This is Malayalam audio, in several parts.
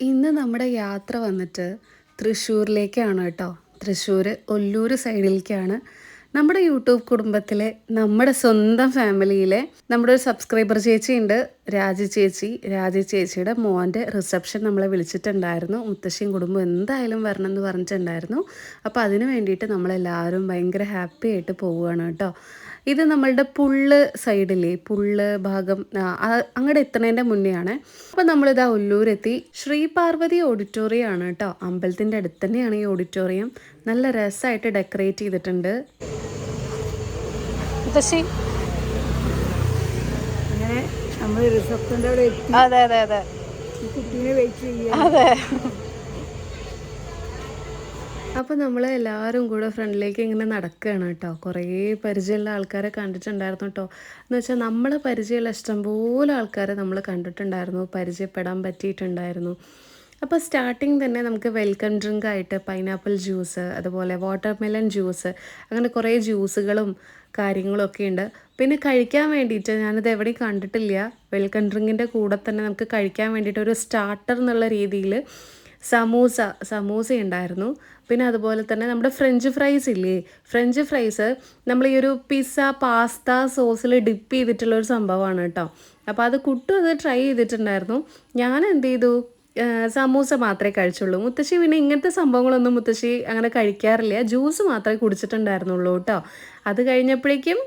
ഇന്ന് നമ്മുടെ യാത്ര വന്നിട്ട് തൃശ്ശൂരിലേക്കാണ് കേട്ടോ. തൃശ്ശൂർ ഒല്ലൂർ സൈഡിലേക്കാണ്. നമ്മുടെ യൂട്യൂബ് കുടുംബത്തിലെ നമ്മുടെ സ്വന്തം ഫാമിലിയിലെ നമ്മുടെ ഒരു സബ്സ്ക്രൈബർ ചേച്ചി ഉണ്ട് രാജി ചേച്ചി. രാജി ചേച്ചിയുടെ മോന്റെ റിസപ്ഷൻ നമ്മളെ വിളിച്ചിട്ടുണ്ടായിരുന്നു. മുത്തശ്ശിയും കുടുംബം എന്തായാലും വരണം എന്ന് പറഞ്ഞിട്ടുണ്ടായിരുന്നു. അപ്പോൾ അതിന് വേണ്ടിയിട്ട് നമ്മളെല്ലാവരും ഭയങ്കര ഹാപ്പി ആയിട്ട് പോവുകയാണ് കേട്ടോ. ഇത് നമ്മളുടെ പുള്ള് സൈഡിലെ പുള്ള് ഭാഗം അങ്ങോട്ട് എത്തണേന്റെ മുന്നേ ആണ് അപ്പോൾ നമ്മളിതാ ഒല്ലൂരെത്തി ശ്രീ പാർവതി ഓഡിറ്റോറിയം ആണ് കേട്ടോ അമ്പലത്തിന്റെ അടുത്ത് തന്നെയാണ് ഈ ഓഡിറ്റോറിയം. നല്ല രസമായിട്ട് ഡെക്കറേറ്റ് ചെയ്തിട്ടുണ്ട്. അങ്ങനെ നമ്മൾ റിസപ്ഷന്റെ അവിടെ എത്തി. അതെ അതെ അതെ. കുട്ടീനെ വെയിറ്റ് ചെയ്യാം അതെ. അപ്പോൾ നമ്മൾ എല്ലാവരും കൂടെ ഫ്രണ്ടിലേക്ക് ഇങ്ങനെ നടക്കുകയാണ് കേട്ടോ. കുറേ പരിചയമുള്ള ആൾക്കാരെ കണ്ടിട്ടുണ്ടായിരുന്നു കേട്ടോ. എന്ന് വെച്ചാൽ നമ്മളെ പരിചയമുള്ള ഇഷ്ടംപോലെ ആൾക്കാരെ നമ്മൾ കണ്ടിട്ടുണ്ടായിരുന്നു. പരിചയപ്പെടാൻ പറ്റിയിട്ടുണ്ടായിരുന്നു. അപ്പോൾ സ്റ്റാർട്ടിങ് തന്നെ നമുക്ക് വെൽക്കം ഡ്രിങ്ക് ആയിട്ട് പൈനാപ്പിൾ ജ്യൂസ് അതുപോലെ വാട്ടർമെലൺ ജ്യൂസ് അങ്ങനെ കുറേ ജ്യൂസുകളും കാര്യങ്ങളൊക്കെ ഉണ്ട്. പിന്നെ കഴിക്കാൻ വേണ്ടിയിട്ട് ഞാനിത് എവിടെയും കണ്ടിട്ടില്ല. വെൽക്കം ഡ്രിങ്കിന്റെ കൂടെ തന്നെ നമുക്ക് കഴിക്കാൻ വേണ്ടിയിട്ട് ഒരു സ്റ്റാർട്ടർ എന്നുള്ള രീതിയിൽ സമൂസ സമൂസ ഉണ്ടായിരുന്നു പിന്നെ അതുപോലെ തന്നെ നമ്മുടെ ഫ്രഞ്ച് ഫ്രൈസ് ഇല്ലേ ഫ്രഞ്ച് ഫ്രൈസ് നമ്മൾ ഈ ഒരു പിസ്സ പാസ്ത സോസിൽ ഡിപ്പ് ചെയ്തിട്ടുള്ള ഒരു സംഭവമാണ് കേട്ടോ അപ്പോൾ അത് കുട്ടും അത് ട്രൈ ചെയ്തിട്ടുണ്ടായിരുന്നു ഞാൻ എന്ത് ചെയ്തു സമൂസ മാത്രമേ കഴിച്ചുള്ളൂ മുത്തശ്ശി പിന്നെ ഇങ്ങനത്തെ സംഭവങ്ങളൊന്നും മുത്തശ്ശി അങ്ങനെ കഴിക്കാറില്ല ജ്യൂസ് മാത്രമേ കുടിച്ചിട്ടുണ്ടായിരുന്നുള്ളൂ കേട്ടോ അത് കഴിഞ്ഞപ്പോഴേക്കും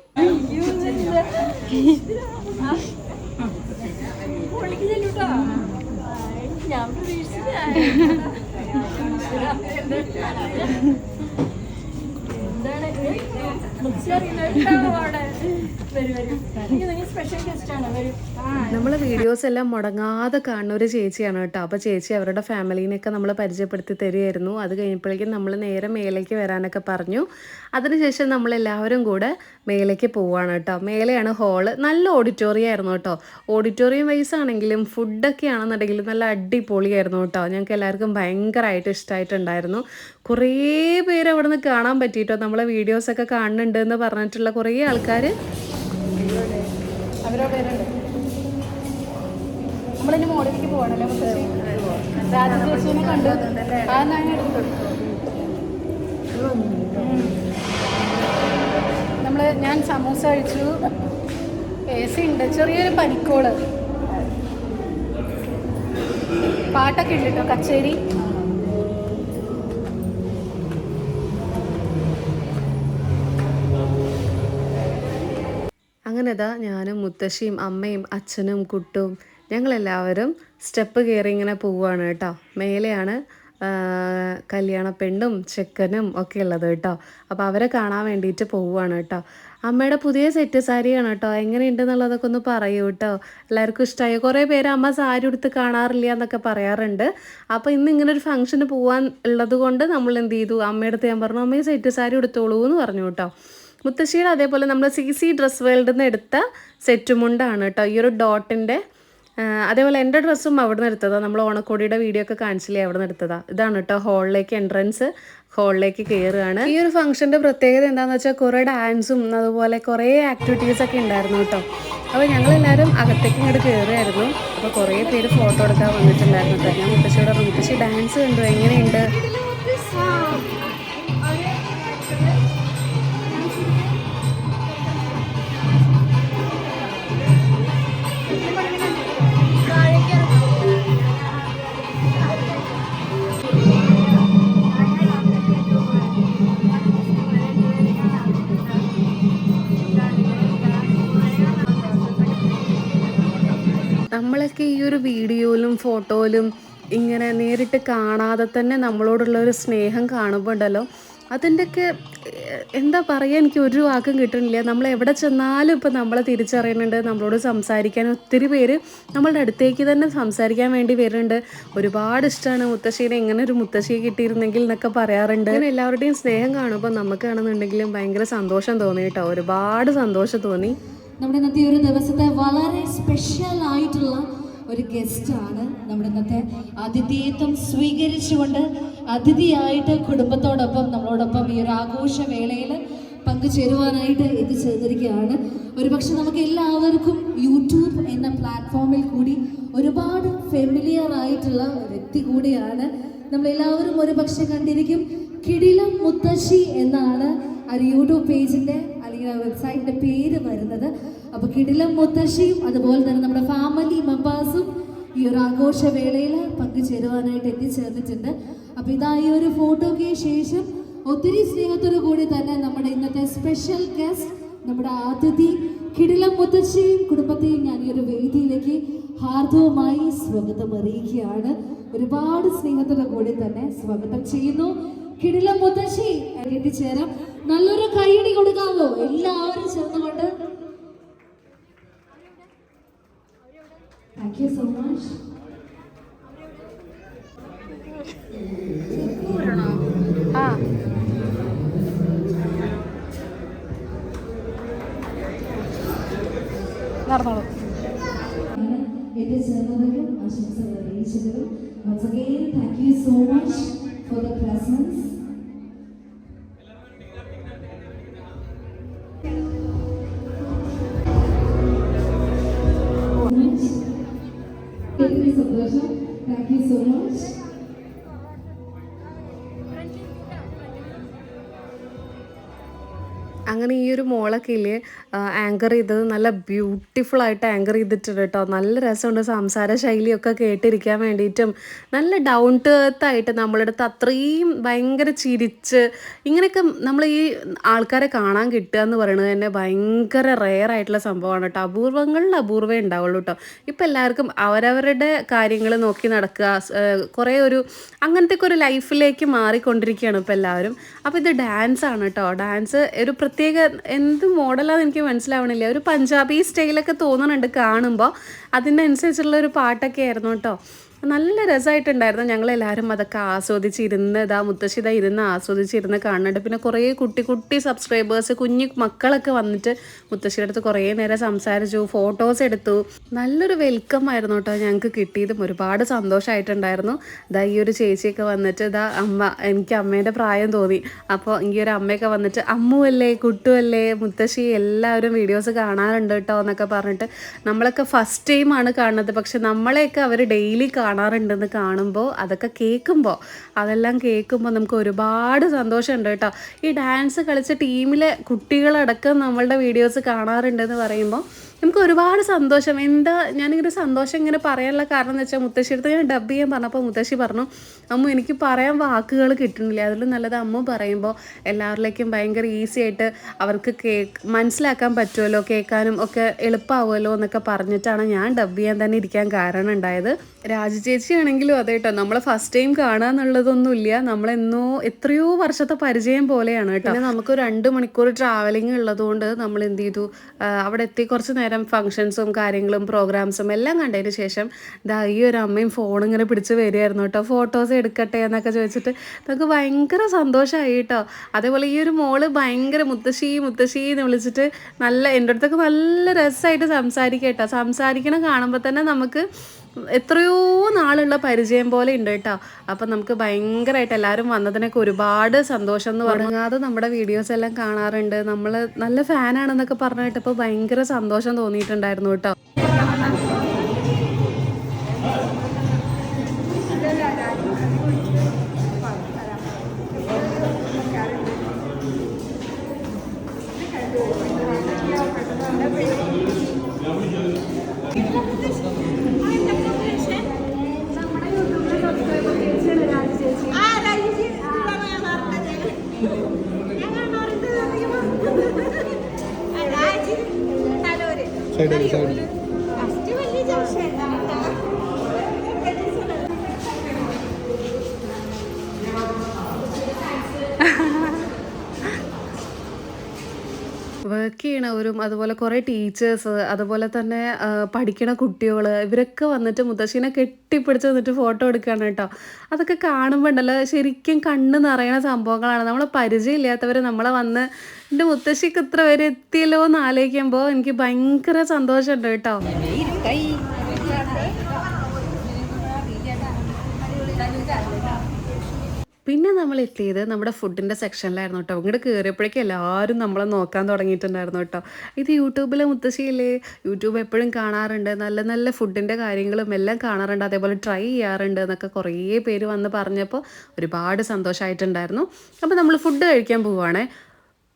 ഞാൻ നമ്മളെ വീഡിയോസ് എല്ലാം മുടങ്ങാതെ കാണുന്ന ഒരു ചേച്ചിയാണ് കേട്ടോ. അപ്പോൾ ചേച്ചി അവരുടെ ഫാമിലീനെയൊക്കെ നമ്മൾ പരിചയപ്പെടുത്തി തരുമായിരുന്നു അത് കഴിഞ്ഞപ്പോഴേക്കും നമ്മൾ നേരെ മേലേക്ക് വരാനൊക്കെ പറഞ്ഞു. അതിനുശേഷം നമ്മളെല്ലാവരും കൂടെ മേലേക്ക് പോവുകയാണ് കേട്ടോ. മേലെയാണ് ഹോൾ നല്ല ഓഡിറ്റോറിയം ആയിരുന്നു കേട്ടോ. ഓഡിറ്റോറിയം വൈസ് ആണെങ്കിലും ഫുഡൊക്കെ ആണെന്നുണ്ടെങ്കിലും നല്ല അടിപൊളിയായിരുന്നു കേട്ടോ. ഞങ്ങൾക്ക് എല്ലാവർക്കും ഭയങ്കരമായിട്ട് ഇഷ്ടമായിട്ടുണ്ടായിരുന്നു കുറേ പേര് അവിടെ നിന്ന് കാണാൻ പറ്റിയിട്ടോ? നമ്മളെ വീഡിയോസൊക്കെ കാണുന്നുണ്ട് എന്ന് പറഞ്ഞിട്ടുള്ള കുറേ ആൾക്കാർ നമ്മളിനി മോളിലേക്ക് പോകണല്ലേ കണ്ടു. ആ ഞാൻ എടുത്തു നമ്മൾ ഞാൻ സമൂസ കഴിച്ചു. എ സി ഉണ്ട്. ചെറിയൊരു പനിക്കോൾ. പാട്ടൊക്കെ ഉണ്ട് കേട്ടോ കച്ചേരി. അങ്ങനെതാ ഞാനും മുത്തശ്ശിയും അമ്മയും അച്ഛനും കുട്ടും ഞങ്ങളെല്ലാവരും സ്റ്റെപ്പ് കയറി ഇങ്ങനെ പോവുകയാണ് കേട്ടോ മേലെയാണ് കല്യാണ പെണ്ണും ചെക്കനും ഒക്കെ ഉള്ളത് കേട്ടോ. അപ്പോൾ അവരെ കാണാൻ വേണ്ടിയിട്ട് പോവുകയാണ് കേട്ടോ. അമ്മയുടെ പുതിയ സെറ്റ് സാരിയാണ് കേട്ടോ. എങ്ങനെയുണ്ടെന്നുള്ളതൊക്കെ ഒന്ന് പറയൂ കേട്ടോ. എല്ലാവർക്കും ഇഷ്ടമായി കുറേ പേര് അമ്മ സാരി ഉടുത്ത് കാണാറില്ല എന്നൊക്കെ പറയാറുണ്ട്. അപ്പോൾ ഇന്ന് ഇങ്ങനെ ഒരു ഫംഗ്ഷന് പോകാൻ ഉള്ളത് കൊണ്ട് നമ്മൾ എന്ത് ചെയ്തു? അമ്മയുടെ ഞാൻ പറഞ്ഞു അമ്മയെ സെറ്റ് സാരി ഉടുത്തോളൂ എന്ന് പറഞ്ഞു കേട്ടോ. മുത്തശ്ശിയുടെ അതേപോലെ നമ്മൾ സി സി ഡ്രസ് വേൾഡിൽ നിന്ന് എടുത്ത സെറ്റുമുണ്ടാണ് കേട്ടോ. ഈ ഒരു ഡോട്ടിന്റെ അതേപോലെ എന്റെ ഡ്രസ്സും അവിടെ നിന്ന് നമ്മൾ ഓണക്കോടിയുടെ വീഡിയോ ഒക്കെ കാണിച്ചില്ലേ അവിടെ നിന്ന് എടുത്തതാ. ഇതാണ് കേട്ടോ ഹോളിലേക്ക് എൻട്രൻസ് ഹോളിലേക്ക് കയറുകയാണ് ഈ ഒരു ഫംഗ്ഷന്റെ പ്രത്യേകത എന്താണെന്ന് വെച്ചാൽ കുറേ ഡാൻസും അതുപോലെ കുറേ ആക്ടിവിറ്റീസ് ഒക്കെ ഉണ്ടായിരുന്നു കേട്ടോ അപ്പോൾ ഞങ്ങളെല്ലാവരും അകത്തേക്ക് ഇങ്ങോട്ട് കയറുമായിരുന്നു അപ്പോൾ കുറേ പേര് ഫോട്ടോ എടുക്കാൻ വന്നിട്ടുണ്ടായിരുന്നു ഞാൻ മുത്തശ്ശിയോട് മുത്തശ്ശി ഡാൻസ് കണ്ടു. എങ്ങനെയുണ്ട്? നമ്മളൊക്കെ ഈ ഒരു വീഡിയോയിലും ഫോട്ടോയിലും ഇങ്ങനെ നേരിട്ട് കാണാതെ തന്നെ നമ്മളോടുള്ള ഒരു സ്നേഹം കാണുമ്പോൾ ഉണ്ടല്ലോ അതിന്റെയൊക്കെ എന്താ പറയുക എനിക്ക് ഒരു വാക്കും കിട്ടുന്നില്ല. നമ്മൾ എവിടെ ചെന്നാലും ഇപ്പം നമ്മളെ തിരിച്ചറിയുന്നുണ്ട് നമ്മളോട് സംസാരിക്കാൻ ഒത്തിരി പേര് നമ്മളുടെ അടുത്തേക്ക് തന്നെ സംസാരിക്കാൻ വേണ്ടി വരുന്നുണ്ട്. ഒരുപാട് ഇഷ്ടമാണ് മുത്തശ്ശീനെ ഇങ്ങനെ ഒരു മുത്തശ്ശിയെ കിട്ടിയിരുന്നെങ്കിൽ എന്നൊക്കെ പറയാറുണ്ട്. അങ്ങനെ എല്ലാവരുടെയും സ്നേഹം കാണുമ്പോൾ നമുക്കാണെന്നുണ്ടെങ്കിലും ഭയങ്കര സന്തോഷം തോന്നി കേട്ടോ. ഒരുപാട് സന്തോഷം തോന്നി. നമ്മുടെ ഇന്നത്തെ ഒരു ദിവസത്തെ വളരെ സ്പെഷ്യൽ ആയിട്ടുള്ള ഒരു ഗസ്റ്റാണ് നമ്മുടെ ഇന്നത്തെ അതിഥിയത്വം സ്വീകരിച്ചുകൊണ്ട് അതിഥിയായിട്ട് കുടുംബത്തോടൊപ്പം നമ്മളോടൊപ്പം ഈ ഒരു ആഘോഷവേളയിൽ പങ്കുചേരുവാനായിട്ട് എത്തിച്ചേർന്നിരിക്കുകയാണ്. ഒരുപക്ഷെ നമുക്ക് എല്ലാവർക്കും യൂട്യൂബ് എന്ന പ്ലാറ്റ്ഫോമിൽ കൂടി ഒരുപാട് ഫെമിലിയർ ആയിട്ടുള്ള വ്യക്തി കൂടിയാണ്. നമ്മളെല്ലാവരും ഒരുപക്ഷെ കണ്ടിരിക്കും കിടിലം മുത്തശ്ശി എന്നാണ് ആ യൂട്യൂബ് പേജിന്റെ അല്ലെങ്കിൽ വെബ്സൈറ്റിന്റെ പേര് വരുന്നത്. അപ്പോൾ കിടിലം മുത്തശ്ശിയും അതുപോലെ തന്നെ നമ്മുടെ ഫാമിലി മെമ്പേഴ്സും ഈ ഒരു ആഘോഷവേളയിൽ പങ്കുചേരുവാനായിട്ട് എത്തിച്ചേർന്നിട്ടുണ്ട്. അപ്പോൾ ഇതാ ഈ ഒരു ഫോട്ടോയ്ക്ക് ശേഷം ഒത്തിരി സ്നേഹത്തോടു കൂടി തന്നെ നമ്മുടെ ഇന്നത്തെ സ്പെഷ്യൽ ഗസ്റ്റ് നമ്മുടെ അതിഥി കിടിലം മുത്തശ്ശിയും കുടുംബത്തെയും ഞാൻ ഈ ഒരു വേദിയിലേക്ക് ഹാർദവുമായി സ്വാഗതം അറിയിക്കുകയാണ്. ഒരുപാട് സ്നേഹത്തോടു കൂടി തന്നെ സ്വാഗതം ചെയ്യുന്നു. കിടിലം മുത്തശ്ശി എത്തിച്ചേരാം. നല്ലൊരു കൈയടി കൊടുക്കാമോ? എല്ലാവരും ചേർന്നുകൊണ്ട്. താങ്ക് യു സോ മച്ച് നടന്നോളൂ. എത്തിച്ചേർന്നവരും ആശംസകൾ അറിയിച്ചതിലും once again thank you so much for the presence. മോളൊക്കെ ഇല്ലേ ആങ്കർ ചെയ്തത് നല്ല ബ്യൂട്ടിഫുൾ ആയിട്ട് ആങ്കർ ചെയ്തിട്ടുണ്ട് കേട്ടോ. നല്ല രസമുണ്ട് സംസാര ശൈലിയൊക്കെ കേട്ടിരിക്കാൻ വേണ്ടിയിട്ടും. നല്ല ഡൗൺ ടു എർത്ത് ആയിട്ട് നമ്മളെടുത്ത് അത്രയും ഭയങ്കര ചിരിച്ച് ഇങ്ങനെയൊക്കെ നമ്മൾ ഈ ആൾക്കാരെ കാണാൻ കിട്ടുക എന്ന് പറയുന്നത് തന്നെ ഭയങ്കര റെയർ ആയിട്ടുള്ള സംഭവമാണ് കേട്ടോ. അപൂർവങ്ങളിൽ അപൂർവേ ഉണ്ടാവുള്ളൂ കേട്ടോ. ഇപ്പം എല്ലാവർക്കും അവരവരുടെ കാര്യങ്ങൾ നോക്കി നടക്കുക കുറേ ഒരു അങ്ങനത്തെ ഒരു ലൈഫിലേക്ക് മാറിക്കൊണ്ടിരിക്കുകയാണ് ഇപ്പോൾ എല്ലാവരും. അപ്പോൾ ഇത് ഡാൻസ് ആണ് കേട്ടോ. ഡാൻസ് ഒരു പ്രത്യേക എന്ത് മോഡലാണെന്ന് എനിക്ക് മനസ്സിലാവണില്ല. ഒരു പഞ്ചാബി സ്റ്റൈലൊക്കെ തോന്നുന്നുണ്ട് കാണുമ്പോൾ അതിനനുസരിച്ചുള്ള ഒരു പാട്ടൊക്കെ ആയിരുന്നു കേട്ടോ. നല്ല രസമായിട്ടുണ്ടായിരുന്നു. ഞങ്ങളെല്ലാവരും അതൊക്കെ ആസ്വദിച്ചിരുന്ന് ഇതാ മുത്തശ്ശിത ഇരുന്ന് ആസ്വദിച്ചിരുന്ന് കാണുന്നുണ്ട്. പിന്നെ കുറേ കുട്ടി കുട്ടി സബ്സ്ക്രൈബേഴ്സ് കുഞ്ഞു മക്കളൊക്കെ വന്നിട്ട് മുത്തശ്ശിയുടെ അടുത്ത് കുറേ നേരം സംസാരിച്ചു ഫോട്ടോസ് എടുത്തു. നല്ലൊരു വെൽക്കം ആയിരുന്നു കേട്ടോ ഞങ്ങൾക്ക് കിട്ടിയതും. ഒരുപാട് സന്തോഷമായിട്ടുണ്ടായിരുന്നു. ഇതാ ഈ ഒരു ചേച്ചിയൊക്കെ വന്നിട്ട് ഇതാ അമ്മ എനിക്ക് അമ്മേന്റെ പ്രായം തോന്നി. അപ്പോൾ ഈ ഒരു അമ്മയൊക്കെ വന്നിട്ട് അമ്മുവല്ലേ കുട്ടുവല്ലേ മുത്തശ്ശി എല്ലാവരും വീഡിയോസ് കാണാറുണ്ട് കേട്ടോ എന്നൊക്കെ പറഞ്ഞിട്ട് നമ്മളൊക്കെ ഫസ്റ്റ് ടൈമാണ് കാണുന്നത്. പക്ഷെ നമ്മളെയൊക്കെ അവർ ഡെയിലി കാണാറുണ്ടെന്ന് കാണുമ്പോൾ അതൊക്കെ കേൾക്കുമ്പോൾ അതെല്ലാം കേൾക്കുമ്പോൾ നമുക്ക് ഒരുപാട് സന്തോഷമുണ്ട് കേട്ടോ. ഈ ഡാൻസ് കളിച്ച ടീമിലെ കുട്ടികളടക്കം നമ്മളുടെ വീഡിയോസ് കാണാറുണ്ടെന്ന് പറയുമ്പോൾ നമുക്ക് ഒരുപാട് സന്തോഷം. എന്താ ഞാനിങ്ങനെ സന്തോഷം ഇങ്ങനെ പറയാനുള്ള കാരണം എന്ന് വെച്ചാൽ മുത്തശ്ശിയുടെ ഞാൻ ഡബ് ചെയ്യാൻ പറഞ്ഞപ്പോൾ മുത്തശ്ശി പറഞ്ഞു അമ്മ എനിക്ക് പറയാൻ വാക്കുകൾ കിട്ടുന്നില്ല. അതിലും നല്ലത് അമ്മ പറയുമ്പോൾ എല്ലാവരിലേക്കും ഭയങ്കര ഈസി ആയിട്ട് അവർക്ക് കേക്ക് മനസ്സിലാക്കാൻ പറ്റുമല്ലോ കേൾക്കാനും ഒക്കെ എളുപ്പമാവുമല്ലോ എന്നൊക്കെ പറഞ്ഞിട്ടാണ് ഞാൻ ഡബ് ചെയ്യാൻ തന്നെ ഇരിക്കാൻ കാരണം ഉണ്ടായത്. രാജു ചേച്ചി ആണെങ്കിലും അതെ കേട്ടോ നമ്മളെ ഫസ്റ്റ് ടൈം കാണുക എന്നുള്ളതൊന്നുമില്ല. നമ്മളെന്നോ എത്രയോ വർഷത്തെ പരിചയം പോലെയാണ് കേട്ടോ. പിന്നെ നമുക്ക് രണ്ട് മണിക്കൂർ ട്രാവലിംഗ് ഉള്ളതുകൊണ്ട് നമ്മൾ എന്ത് ചെയ്തു? അവിടെ എത്തി കുറച്ച് നേരം ഫങ്ഷൻസും കാര്യങ്ങളും പ്രോഗ്രാംസും എല്ലാം കണ്ടതിന് ശേഷം ദാ ഈ ഒരു അമ്മയും ഫോൺ ഇങ്ങനെ പിടിച്ച് വരികയായിരുന്നു കേട്ടോ ഫോട്ടോസ് എടുക്കട്ടെ എന്നൊക്കെ ചോദിച്ചിട്ട് നമുക്ക് ഭയങ്കര സന്തോഷമായി കേട്ടോ അതേപോലെ ഈ ഒരു മോൾ ഭയങ്കര മുത്തശ്ശി മുത്തശ്ശി എന്ന് വിളിച്ചിട്ട് നല്ല എന്റെ അടുത്തൊക്കെ നല്ല രസമായിട്ട് സംസാരിക്കുക കേട്ടോ സംസാരിക്കണം കാണുമ്പോൾ തന്നെ നമുക്ക് എത്രയോ നാളുള്ള പരിചയം പോലെ ഉണ്ട് കേട്ടോ. അപ്പം നമുക്ക് ഭയങ്കരമായിട്ട് എല്ലാവരും വന്നതിനൊക്കെ ഒരുപാട് സന്തോഷം എന്ന് പറഞ്ഞാതെ നമ്മുടെ വീഡിയോസ് എല്ലാം കാണാറുണ്ട്. നമ്മൾ നല്ല ഫാനാണെന്നൊക്കെ പറഞ്ഞിട്ട് ഇപ്പോൾ ഭയങ്കര സന്തോഷം തോന്നിയിട്ടുണ്ടായിരുന്നു കേട്ടോ. സൈഡിൽ സൈഡിൽ വർക്ക് ചെയ്യണവരും അതുപോലെ കുറേ ടീച്ചേഴ്സ് അതുപോലെ തന്നെ പഠിക്കണ കുട്ടികൾ ഇവരൊക്കെ വന്നിട്ട് മുത്തശ്ശീനെ കെട്ടിപ്പിടിച്ച് വന്നിട്ട് ഫോട്ടോ എടുക്കുകയാണ് കേട്ടോ. അതൊക്കെ കാണുമ്പോൾ ഉണ്ടല്ലോ ശരിക്കും കണ്ണ് നിറയണ സംഭവങ്ങളാണ്. നമ്മളെ പരിചയമില്ലാത്തവർ നമ്മളെ വന്ന് എന്റെ മുത്തശ്ശിക്ക് ഇത്ര വരെ എത്തിയല്ലോ എന്ന് ആലോചിക്കുമ്പോൾ എനിക്ക് ഭയങ്കര സന്തോഷമുണ്ട് കേട്ടോ. പിന്നെ നമ്മൾ എത്തിയത് നമ്മുടെ ഫുഡിന്റെ സെക്ഷനിലായിരുന്നു കേട്ടോ. ഇങ്ങോട്ട് കയറിയപ്പോഴേക്കും എല്ലാവരും നമ്മളെ നോക്കാൻ തുടങ്ങിയിട്ടുണ്ടായിരുന്നു കേട്ടോ. ഇത് യൂട്യൂബിലെ മുത്തശ്ശിയില്ലേ? യൂട്യൂബ് എപ്പോഴും കാണാറുണ്ട്. നല്ല നല്ല ഫുഡിന്റെ കാര്യങ്ങളും എല്ലാം കാണാറുണ്ട്. അതേപോലെ ട്രൈ ചെയ്യാറുണ്ട് എന്നൊക്കെ കുറേ പേര് വന്ന് പറഞ്ഞപ്പോൾ ഒരുപാട് സന്തോഷമായിട്ടുണ്ടായിരുന്നു അപ്പോൾ നമ്മൾ ഫുഡ് കഴിക്കാൻ പോവുകയാണേ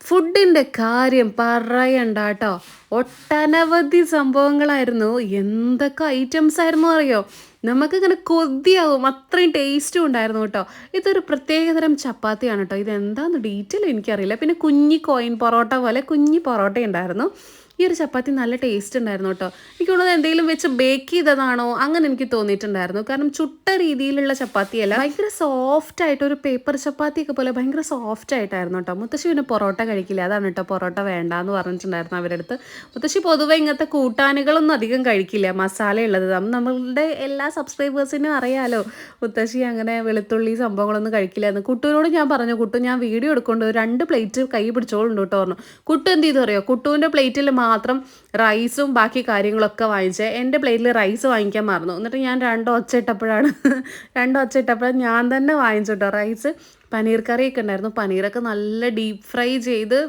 ഫുഡിന്റെ കാര്യം പറയണ്ട കേട്ടോ ഒട്ടനവധി സംഭവങ്ങളായിരുന്നു. എന്തൊക്കെ ഐറ്റംസ് ആയിരുന്നു അറിയോ? നമുക്കിങ്ങനെ കൊതിയാവും. അത്രയും ടേസ്റ്റും ഉണ്ടായിരുന്നു കേട്ടോ. ഇതൊരു പ്രത്യേകതരം ചപ്പാത്തിയാണ് കേട്ടോ. ഇതെന്താന്ന് ഡീറ്റെയിൽ എനിക്കറിയില്ല. പിന്നെ കുഞ്ഞി കോയിൻ പൊറോട്ട പോലെ കുഞ്ഞി പൊറോട്ട ഉണ്ടായിരുന്നു ഈ ഒരു ചപ്പാത്തി നല്ല ടേസ്റ്റ് ഉണ്ടായിരുന്നു കേട്ടോ. എനിക്ക് തോന്നുന്നത് എന്തെങ്കിലും വെച്ച് ബേക്ക് ചെയ്തതാണോ അങ്ങനെ എനിക്ക് തോന്നിയിട്ടുണ്ടായിരുന്നു. കാരണം ചുട്ട രീതിയിലുള്ള ചപ്പാത്തിയല്ല ഭയങ്കര സോഫ്റ്റ് ആയിട്ട് ഒരു പേപ്പർ ചപ്പാത്തിയൊക്കെ പോലെ ഭയങ്കര സോഫ്റ്റ് ആയിട്ടായിരുന്നു കേട്ടോ. മുത്തശ്ശി പിന്നെ പൊറോട്ട കഴിക്കില്ല. അതാണ് കേട്ടോ പൊറോട്ട വേണ്ടാന്ന് പറഞ്ഞിട്ടുണ്ടായിരുന്നു അവരുടെ അടുത്ത്. മുത്തശ്ശി പൊതുവെ ഇങ്ങനത്തെ കൂട്ടാനുകളൊന്നും അധികം കഴിക്കില്ല. മസാല ഉള്ളത്. നമ്മളുടെ എല്ലാ സബ്സ്ക്രൈബേഴ്സിനും അറിയാലോ മുത്തശ്ശി അങ്ങനെ വെളുത്തുള്ളി സംഭവങ്ങളൊന്നും കഴിക്കില്ല എന്ന്. കുട്ടുവിനോട് ഞാൻ പറഞ്ഞു കുട്ടു ഞാൻ വീഡിയോ എടുക്കൊണ്ട് രണ്ട് പ്ലേറ്റ് കൈ പിടിച്ചോളുണ്ട് കേട്ടോ പറഞ്ഞു. കുട്ടു എന്ത് ചെയ്തു അറിയോ? കുട്ടുവിന്റെ പ്ലേറ്റിൽ മാത്രം റൈസും ബാക്കി കാര്യങ്ങളൊക്കെ വാങ്ങിച്ചത് എന്റെ പ്ലേറ്റിൽ റൈസ് വാങ്ങിക്കാൻ മറന്നു. എന്നിട്ട് ഞാൻ രണ്ടോ ഒച്ച ഇട്ടപ്പോഴാണ് രണ്ടോ ഒച്ച ഇട്ടപ്പോഴാണ് ഞാൻ തന്നെ വാങ്ങിച്ചു കേട്ടോ റൈസ് പനീർ കറിയൊക്കെ ഉണ്ടായിരുന്നു. പനീറൊക്കെ നല്ല ഡീപ്പ് ഫ്രൈ ചെയ്ത്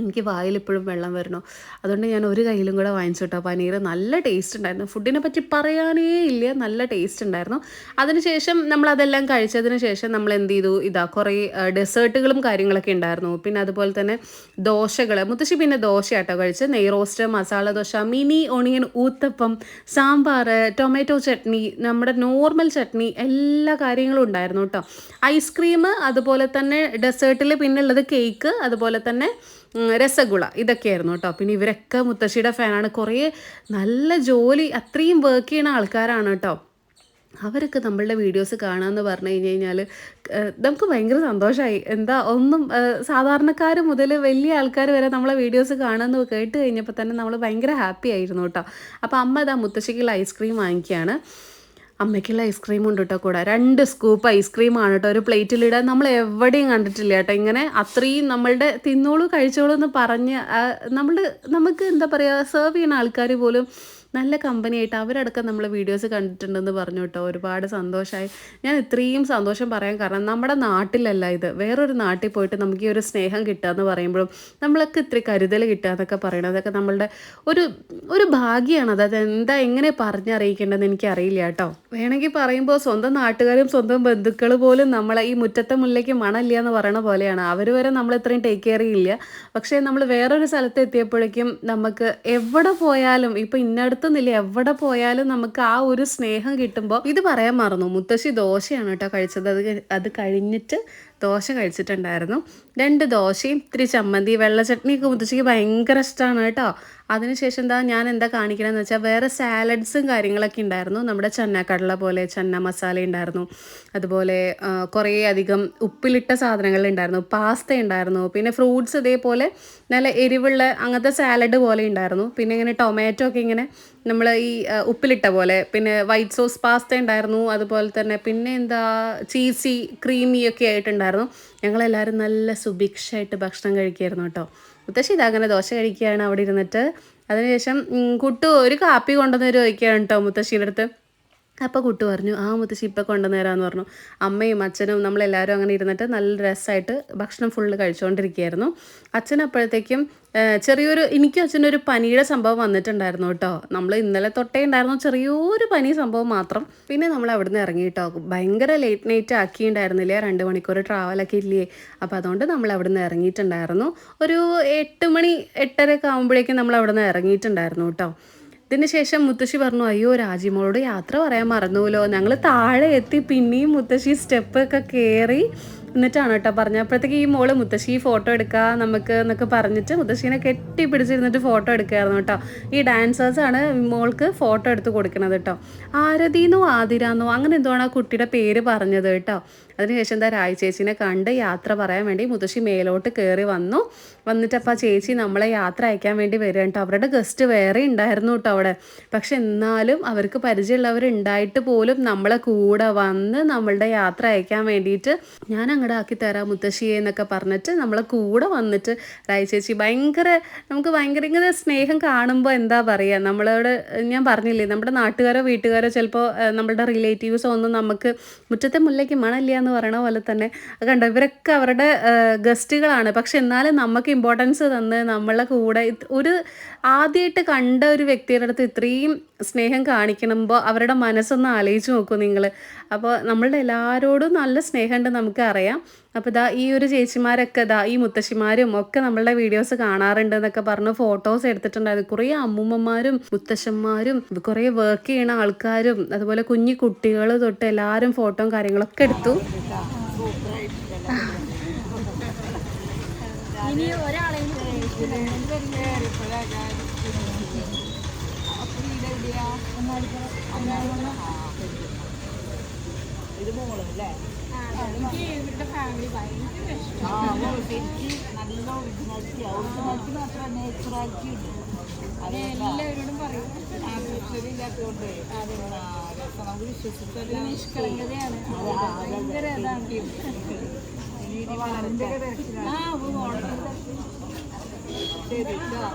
എനിക്ക് വായിൽ ഇപ്പോഴും വെള്ളം വരണം. അതുകൊണ്ട് ഞാൻ ഒരു കയ്യിലും കൂടെ വാങ്ങിച്ചു കേട്ടോ പനീർ നല്ല ടേസ്റ്റ് ഉണ്ടായിരുന്നു. ഫുഡിനെ പറ്റി പറയാനേ ഇല്ല. നല്ല ടേസ്റ്റ് ഉണ്ടായിരുന്നു. അതിനുശേഷം നമ്മൾ അതെല്ലാം കഴിച്ചതിന് ശേഷം നമ്മൾ എന്ത് ചെയ്തു? ഇതാ കുറേ ഡെസേർട്ടുകളും കാര്യങ്ങളൊക്കെ ഉണ്ടായിരുന്നു. പിന്നെ അതുപോലെ തന്നെ ദോശകൾ മുത്തശ്ശി പിന്നെ ദോശയാട്ടോ കഴിച്ച് നെയ് roast masala dosa mini onion uttapam sambar tomato chutney നമ്മുടെ നോർമൽ ചട്നി എല്ലാ കാര്യങ്ങളും ഉണ്ടായിരുന്നു കേട്ടോ ഐസ്ക്രീം അതുപോലെ തന്നെ ഡെസേർട്ടിൽ പിന്നെ ഉള്ളത് കേക്ക് അതുപോലെ തന്നെ രസഗുള. ഇതൊക്കെയായിരുന്നു കേട്ടോ. പിന്നെ ഇവരൊക്കെ മുത്തശ്ശിയുടെ ഫാനാണ്. കുറേ നല്ല ജോലി അത്രയും വർക്ക് ചെയ്യുന്ന ആൾക്കാരാണ് കേട്ടോ. അവരൊക്കെ നമ്മളുടെ വീഡിയോസ് കാണാമെന്ന് പറഞ്ഞു കഴിഞ്ഞ് കഴിഞ്ഞാൽ നമുക്ക് ഭയങ്കര സന്തോഷമായി എന്താ ഒന്നും സാധാരണക്കാർ മുതൽ വലിയ ആൾക്കാർ വരെ നമ്മളെ വീഡിയോസ് കാണുമെന്ന് കേട്ട് കഴിഞ്ഞപ്പോൾ തന്നെ നമ്മൾ ഭയങ്കര ഹാപ്പി ആയിരുന്നു കേട്ടോ. അപ്പോൾ അമ്മ ഇതാ മുത്തശ്ശിക്കുള്ള ഐസ്ക്രീം വാങ്ങിക്കുകയാണ് അമ്മയ്ക്കുള്ള ഐസ്ക്രീം ഉണ്ട് കേട്ടോ കൂടെ. രണ്ട് സ്കൂപ്പ് ഐസ്ക്രീം ആണ് കേട്ടോ ഒരു പ്ലേറ്റിലിടാൻ നമ്മൾ എവിടെയും കണ്ടിട്ടില്ല കേട്ടോ ഇങ്ങനെ അത്രയും നമ്മളുടെ തിന്നോളൂ കഴിച്ചോളൂ എന്ന് പറഞ്ഞ് നമ്മൾ നമുക്ക് എന്താ പറയുക സെർവ് ചെയ്യുന്ന ആൾക്കാർ പോലും നല്ല കമ്പനിയായിട്ട് അവരടക്കം നമ്മൾ വീഡിയോസ് കണ്ടിട്ടുണ്ടെന്ന് പറഞ്ഞു കേട്ടോ. ഒരുപാട് സന്തോഷമായി ഞാൻ ഇത്രയും സന്തോഷം പറയാൻ കാരണം നമ്മുടെ നാട്ടിലല്ല ഇത്. വേറൊരു നാട്ടിൽ പോയിട്ട് നമുക്ക് ഈ ഒരു സ്നേഹം കിട്ടുക എന്ന് പറയുമ്പോഴും നമ്മളൊക്കെ ഇത്ര കരുതൽ കിട്ടുക എന്നൊക്കെ പറയണത് അതൊക്കെ നമ്മളുടെ ഒരു ഒരു ഭാഗ്യമാണ് അതായത് എന്താ എങ്ങനെ പറഞ്ഞറിയിക്കേണ്ടതെന്ന് എനിക്കറിയില്ല കേട്ടോ. വേണമെങ്കിൽ പറയുമ്പോൾ സ്വന്തം നാട്ടുകാരും സ്വന്തം ബന്ധുക്കൾ പോലും നമ്മളെ ഈ മുറ്റത്തെ മുല്ലയ്ക്ക് മണമില്ല എന്ന് പറയണ പോലെയാണ്. അവർ വരെ നമ്മൾ ഇത്രയും ടേക്ക് കെയർ ചെയ്യില്ല. പക്ഷേ നമ്മൾ വേറൊരു സ്ഥലത്ത് എത്തിയപ്പോഴേക്കും നമുക്ക് എവിടെ പോയാലും ഇപ്പം ഇന്നടുത്തൊന്നില്ല എവിടെ പോയാലും നമുക്ക് ആ ഒരു സ്നേഹം കിട്ടുമ്പോൾ ഇത് പറയാൻ മറന്നു. മുത്തശ്ശി ദോശയാണ് കേട്ടോ കഴിച്ചത്. അത് അത് കഴിഞ്ഞിട്ട് ദോശ കഴിച്ചിട്ടുണ്ടായിരുന്നു. രണ്ട് ദോശയും ഇത്തിരി ചമ്മന്തി വെള്ള ചട്നിയൊക്കെ മുത്തശ്ശിക്ക് ഭയങ്കര ഇഷ്ടമാണ് കേട്ടോ. അതിനുശേഷം എന്താ ഞാൻ എന്താ കാണിക്കണമെന്ന് വെച്ചാൽ വേറെ സാലഡ്സും കാര്യങ്ങളൊക്കെ ഉണ്ടായിരുന്നു. നമ്മുടെ ചന്നക്കടല പോലെ ചന്ന മസാല ഉണ്ടായിരുന്നു. അതുപോലെ കുറേ അധികം ഉപ്പിലിട്ട സാധനങ്ങൾ ഉണ്ടായിരുന്നു. പാസ്ത ഉണ്ടായിരുന്നു. പിന്നെ ഫ്രൂട്ട്സ് ഇതേപോലെ നല്ല എരിവുള്ള അങ്ങനത്തെ സാലഡ് പോലെ ഉണ്ടായിരുന്നു. പിന്നെ ഇങ്ങനെ ടൊമാറ്റോ ഒക്കെ ഇങ്ങനെ നമ്മൾ ഈ ഉപ്പിലിട്ട പോലെ. പിന്നെ വൈറ്റ് സോസ് പാസ്ത ഉണ്ടായിരുന്നു. അതുപോലെ തന്നെ പിന്നെ എന്താ ചീസി ക്രീമി ഒക്കെ ആയിട്ടുണ്ടായിരുന്നു. ഞങ്ങളെല്ലാവരും നല്ല സുഭിക്ഷമായിട്ട് ഭക്ഷണം കഴിക്കുമായിരുന്നു കേട്ടോ. മുത്തശ്ശി ഇതങ്ങനെ ദോശ കഴിക്കുകയാണ് അവിടെ ഇരുന്നിട്ട്. അതിനുശേഷം കുട്ടു ഒരു കാപ്പി കൊണ്ടുവന്ന് ചോദിക്കുകയാണ് കേട്ടോ മുത്തശ്ശിയുടെ അടുത്ത്. അപ്പോൾ കുട്ടു പറഞ്ഞു ആ മുത്തശ്ശി ഇപ്പം കൊണ്ടുവന്നേരാന്ന് പറഞ്ഞു. അമ്മയും അച്ഛനും നമ്മളെല്ലാവരും അങ്ങനെ ഇരുന്നിട്ട് നല്ല രസമായിട്ട് ഭക്ഷണം ഫുള്ള് കഴിച്ചുകൊണ്ടിരിക്കുകയായിരുന്നു അച്ഛൻ അപ്പോഴത്തേക്കും ചെറിയൊരു എനിക്കും അച്ഛനൊരു പനിയുടെ സംഭവം വന്നിട്ടുണ്ടായിരുന്നു കേട്ടോ. നമ്മൾ ഇന്നലെ തൊട്ടേ ഉണ്ടായിരുന്നു ചെറിയൊരു പനി സംഭവം മാത്രം. പിന്നെ നമ്മൾ അവിടുന്ന് ഇറങ്ങി കേട്ടോ. ഭയങ്കര ലേറ്റ് നൈറ്റ് ആക്കിയിട്ടുണ്ടായിരുന്നില്ലേ രണ്ട് മണിക്കൂർ ട്രാവലൊക്കെ ഇല്ലേ? അപ്പോൾ അതുകൊണ്ട് നമ്മൾ അവിടുന്ന് ഇറങ്ങിയിട്ടുണ്ടായിരുന്നു. ഒരു എട്ട് മണി എട്ടരയൊക്കെ ആകുമ്പോഴേക്കും നമ്മൾ അവിടുന്ന് ഇറങ്ങിയിട്ടുണ്ടായിരുന്നു കേട്ടോ. ഇതിന് ശേഷം മുത്തശ്ശി പറഞ്ഞു അയ്യോ രാജിമോളോട് യാത്ര പറയാൻ മറന്നുല്ലോ ഞങ്ങൾ താഴെ എത്തി പിന്നെയും മുത്തശ്ശി സ്റ്റെപ്പ് ഒക്കെ കയറി എന്നിട്ടാണ് കേട്ടോ പറഞ്ഞത്. അപ്പോഴത്തേക്ക് ഈ മോൾ മുത്തശ്ശി ഫോട്ടോ എടുക്കുക നമുക്ക് എന്നൊക്കെ പറഞ്ഞിട്ട് മുത്തശ്ശീനെ കെട്ടി പിടിച്ചിരുന്നിട്ട് ഫോട്ടോ എടുക്കുകയായിരുന്നു കേട്ടോ. ഈ ഡാൻസേഴ്സാണ് മോൾക്ക് ഫോട്ടോ എടുത്ത് കൊടുക്കുന്നത് കേട്ടോ. ആരതിന്നോ ആതിരാന്നോ അങ്ങനെ എന്തോ ആ കുട്ടിയുടെ പേര് പറഞ്ഞത് കേട്ടോ. അതിനുശേഷം എന്താ രായി ചേച്ചീനെ കണ്ട് യാത്ര പറയാൻ വേണ്ടി മുത്തശ്ശി മേലോട്ട് കയറി വന്നു. വന്നിട്ട് അപ്പോൾ ചേച്ചി നമ്മളെ യാത്ര അയക്കാൻ വേണ്ടി വരിക കേട്ടോ അവരുടെ ഗസ്റ്റ് വേറെ ഉണ്ടായിരുന്നു കേട്ടോ അവിടെ. പക്ഷെ എന്നാലും അവർക്ക് പരിചയമുള്ളവർ ഉണ്ടായിട്ട് പോലും നമ്മളെ കൂടെ വന്ന് നമ്മളുടെ യാത്ര അയക്കാൻ വേണ്ടിയിട്ട് ഞാൻ അങ്ങോട്ട് ആക്കി തരാം മുത്തശ്ശിയെ എന്നൊക്കെ പറഞ്ഞിട്ട് നമ്മളെ കൂടെ വന്നിട്ട് രായ ചേച്ചി ഭയങ്കര നമുക്ക് ഭയങ്കര ഇങ്ങനെ സ്നേഹം കാണുമ്പോൾ എന്താ പറയുക നമ്മളോട് ഞാൻ പറഞ്ഞില്ലേ നമ്മുടെ നാട്ടുകാരോ വീട്ടുകാരോ ചിലപ്പോൾ നമ്മളുടെ റിലേറ്റീവ്സോ ഒന്നും നമുക്ക് മുറ്റത്തെ മുല്ലയ്ക്ക് മണമില്ല എന്ന് പറയണ പോലെ തന്നെ കണ്ട ഇവരൊക്കെ അവരുടെ ഗസ്റ്റുകളാണ്. പക്ഷെ എന്നാലും നമുക്ക് ഇമ്പോർട്ടൻസ് തന്ന് നമ്മളെ കൂടെ ഒരു ആദ്യമായിട്ട് കണ്ട ഒരു വ്യക്തിയുടെ അടുത്ത് ഇത്രയും സ്നേഹം കാണിക്കണമ്പോൾ അവരുടെ മനസ്സൊന്ന് ആലോചിച്ച് നോക്കൂ നിങ്ങൾ അപ്പോൾ നമ്മളുടെ എല്ലാവരോടും നല്ല സ്നേഹമുണ്ട് നമുക്കറിയാം അപ്പോൾ ഇതാ ഈ ഒരു ചേച്ചിമാരൊക്കെ ഇതാ ഈ മുത്തശ്ശിമാരും ഒക്കെ നമ്മളുടെ വീഡിയോസ് കാണാറുണ്ട് എന്നൊക്കെ പറഞ്ഞ് ഫോട്ടോസ് എടുത്തിട്ടുണ്ടായിരുന്നു. കുറേ അമ്മൂമ്മമാരും മുത്തശ്ശന്മാരും കുറേ വർക്ക് ചെയ്യണ ആൾക്കാരും അതുപോലെ കുഞ്ഞു കുട്ടികൾ തൊട്ട് എല്ലാവരും ഫോട്ടോയും കാര്യങ്ങളൊക്കെ എടുത്തു. ഇനി ഒരാളെ എനിക്ക് ഇവരുടെ ഫാമിലി ഭയങ്കര ഇഷ്ടം എല്ലാവരോടും പറയും നിഷ്കളങ്കതയാണ് ഭയങ്കര ഇതാണ് ആ ഓണം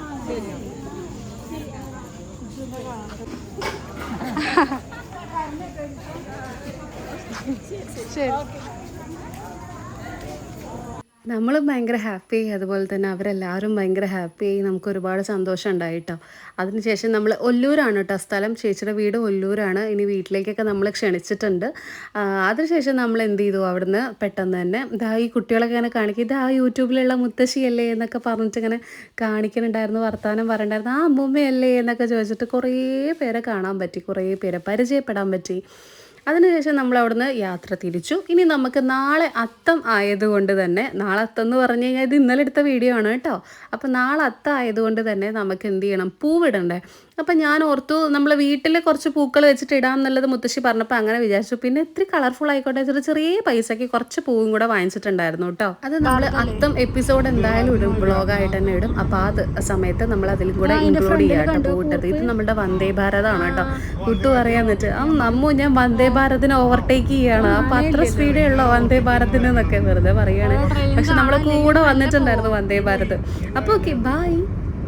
നമ്മളും ഭയങ്കര ഹാപ്പി. അതുപോലെ തന്നെ അവരെല്ലാവരും ഭയങ്കര ഹാപ്പി. ആയി നമുക്ക് ഒരുപാട് സന്തോഷം ഉണ്ടായിട്ടോ അതിനുശേഷം നമ്മൾ ഒല്ലൂരാണ് കേട്ടോ സ്ഥലം ചേച്ചിയുടെ വീട് ഒല്ലൂരാണ്. ഇനി വീട്ടിലേക്കൊക്കെ നമ്മൾ ക്ഷണിച്ചിട്ടുണ്ട്. അതിനുശേഷം നമ്മൾ എന്ത് ചെയ്തു? അവിടുന്ന് പെട്ടെന്ന് തന്നെ ഇതാ ഈ കുട്ടികളൊക്കെ ഇങ്ങനെ കാണിക്കും ഇതാ യൂട്യൂബിലുള്ള മുത്തശ്ശിയല്ലേ എന്നൊക്കെ പറഞ്ഞിട്ട് ഇങ്ങനെ കാണിക്കുന്നുണ്ടായിരുന്നു വർത്തമാനം പറയണ്ടായിരുന്നു ആ അമ്മൂമ്മയല്ലേ? എന്നൊക്കെ ചോദിച്ചിട്ട് കുറേ പേരെ കാണാൻ പറ്റി. കുറേ പേരെ പരിചയപ്പെടാൻ പറ്റി. അതിനുശേഷം നമ്മൾ അവിടുന്ന് യാത്ര തിരിച്ചു. ഇനി നമുക്ക് നാളെ അത്തം ആയതുകൊണ്ട് തന്നെ നാളെ അത്തം എന്ന് പറഞ്ഞു കഴിഞ്ഞാൽ ഇത് ഇന്നലെ എടുത്ത വീഡിയോ ആണ് കേട്ടോ. അപ്പോൾ നാളെ അത്തം ആയതുകൊണ്ട് തന്നെ നമുക്ക് എന്ത് ചെയ്യണം? പൂവിടണ്ടേ? അപ്പം ഞാൻ ഓർത്തു നമ്മൾ വീട്ടിൽ കുറച്ച് പൂക്കൾ വെച്ചിട്ട് ഇടാം എന്നുള്ളത് മുത്തശ്ശി പറഞ്ഞപ്പോൾ അങ്ങനെ വിചാരിച്ചു. പിന്നെ ഇത്തിരി കളർഫുൾ ആയിക്കോട്ടെ ചെറിയ ചെറിയ പൈസയ്ക്ക് കുറച്ച് പൂവും കൂടെ വാങ്ങിച്ചിട്ടുണ്ടായിരുന്നു കേട്ടോ അത് നമ്മൾ അത്തം എപ്പിസോഡ് എന്തായാലും ഇടും വ്ളോഗായിട്ട് തന്നെ ഇടും. അപ്പോൾ ആ സമയത്ത് നമ്മൾ അതിൽ കൂടെ ഇൻക്ലൂഡ് ചെയ്യാം കേട്ടോ പൂവിട്ടത് ഇത് നമ്മുടെ വന്ദേ ഭാരതാണ് കേട്ടോ കുട്ടു പറയാൻ എന്നിട്ട് ആ നമ്മു ഞാൻ വന്ദേ ഭാരതിനെ ഓവർടേക്ക് ചെയ്യാണ്. അപ്പൊ അത്ര സ്പീഡേ ഉള്ളോ വന്ദേ ഭാരതിന് എന്നൊക്കെ വെറുതെ പറയാണ്. പക്ഷെ നമ്മളെ കൂടെ വന്നിട്ടുണ്ടായിരുന്നു വന്ദേ ഭാരത്. അപ്പോൾ ഓക്കെ ബൈ